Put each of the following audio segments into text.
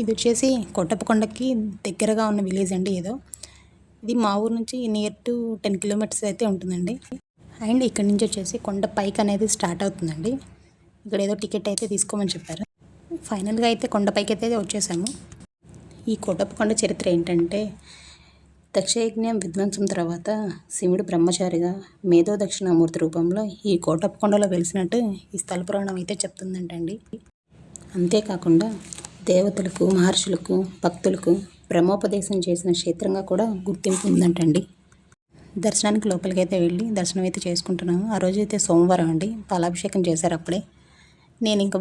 ఇది వచ్చేసి కొట్టపకొండకి దగ్గరగా ఉన్న విలేజ్ అండి ఏదో. ఇది మా ఊరు నుంచి నియర్ టు టెన్ కిలోమీటర్స్ అయితే ఉంటుందండి. అండ్ ఇక్కడ నుంచి వచ్చేసి కొండ పైకి అనేది స్టార్ట్ అవుతుందండి. ఇక్కడ ఏదో టికెట్ అయితే తీసుకోమని చెప్పారు. ఫైనల్గా అయితే కొండపైకి అయితే వచ్చేసాము. ఈ కొట్టపకొండ చరిత్ర ఏంటంటే దక్షయజ్ఞం విధ్వంసం తర్వాత శివుడు బ్రహ్మచారిగా మేధో దక్షిణామూర్తి రూపంలో ఈ కోటప్పకొండలో వెలిసినట్టు ఈ స్థల పురాణం అయితే చెప్తుందంటండి. అంతేకాకుండా దేవతలకు మహర్షులకు భక్తులకు బ్రహ్మోపదేశం చేసిన క్షేత్రంగా కూడా గుర్తింపు ఉందంటండి. దర్శనానికి లోపలికి అయితే వెళ్ళి దర్శనం అయితే చేసుకుంటున్నాము. ఆ రోజు అయితే సోమవారం అండి. పాలాభిషేకం చేశారు అప్పుడే. నేను ఇంకా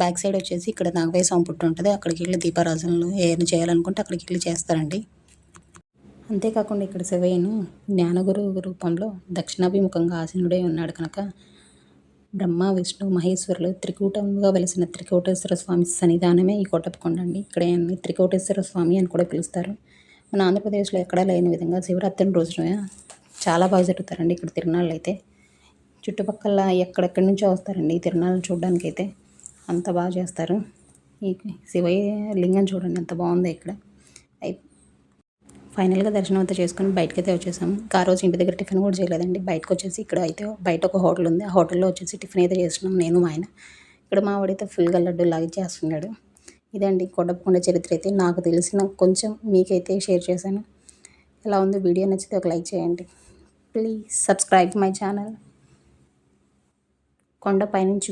బ్యాక్ సైడ్ వచ్చేసి ఇక్కడ నాగవయ్య స్వామి పుట్టు ఉంటుంది. అక్కడికి వెళ్ళి దీపారాజనలు ఏమైనా చేయాలనుకుంటే అక్కడికి వెళ్ళి చేస్తారండి. అంతేకాకుండా ఇక్కడ శివయ్యను జ్ఞానగురు రూపంలో దక్షిణాభిముఖంగా ఆసీనుడై ఉన్నాడు కనుక బ్రహ్మ విష్ణు మహేశ్వరులు త్రికూటంగా వెలిసిన త్రికూటేశ్వర స్వామి సన్నిధానమే ఈ కోటప్పకొండ అండి. ఇక్కడ ఆయన్ని త్రికూటేశ్వర స్వామి అని కూడా పిలుస్తారు. మన ఆంధ్రప్రదేశ్లో ఎక్కడా లేని విధంగా శివరాత్రి రోజున చాలా బాగా జరుగుతారండి ఇక్కడ తిరునాళ్ళు అయితే చుట్టుపక్కల ఎక్కడెక్కడి నుంచో వస్తారండి ఈ తిరునాళ్ళని చూడడానికి అయితే అంత బాగా చేస్తారు. ఈ శివయ్య లింగం చూడండి ఎంత బాగుందో ఇక్కడ. ఫైనల్గా దర్శనం అంతా చేసుకుని బయటకైతే వచ్చేసాము. ఆ రోజు ఇంటి దగ్గర టిఫిన్ కూడా చేయలేదండి. బయటకు వచ్చేసి ఇక్కడ అయితే బయట ఒక హోటల్ ఉంది. ఆ హోటల్లో వచ్చేసి టిఫిన్ అయితే చేస్తున్నాం నేను మా ఆయన. ఇక్కడ మా వాడైతే ఫుల్గా లడ్డు లాగా చేస్తున్నాడు. ఇదండి కొడపకొండ చరిత్ర అయితే నాకు తెలిసిన కొంచెం మీకైతే షేర్ చేశాను. ఎలా ఉందో వీడియో నచ్చితే ఒక లైక్ చేయండి. Please subscribe my channel. కొండ పైనుంచి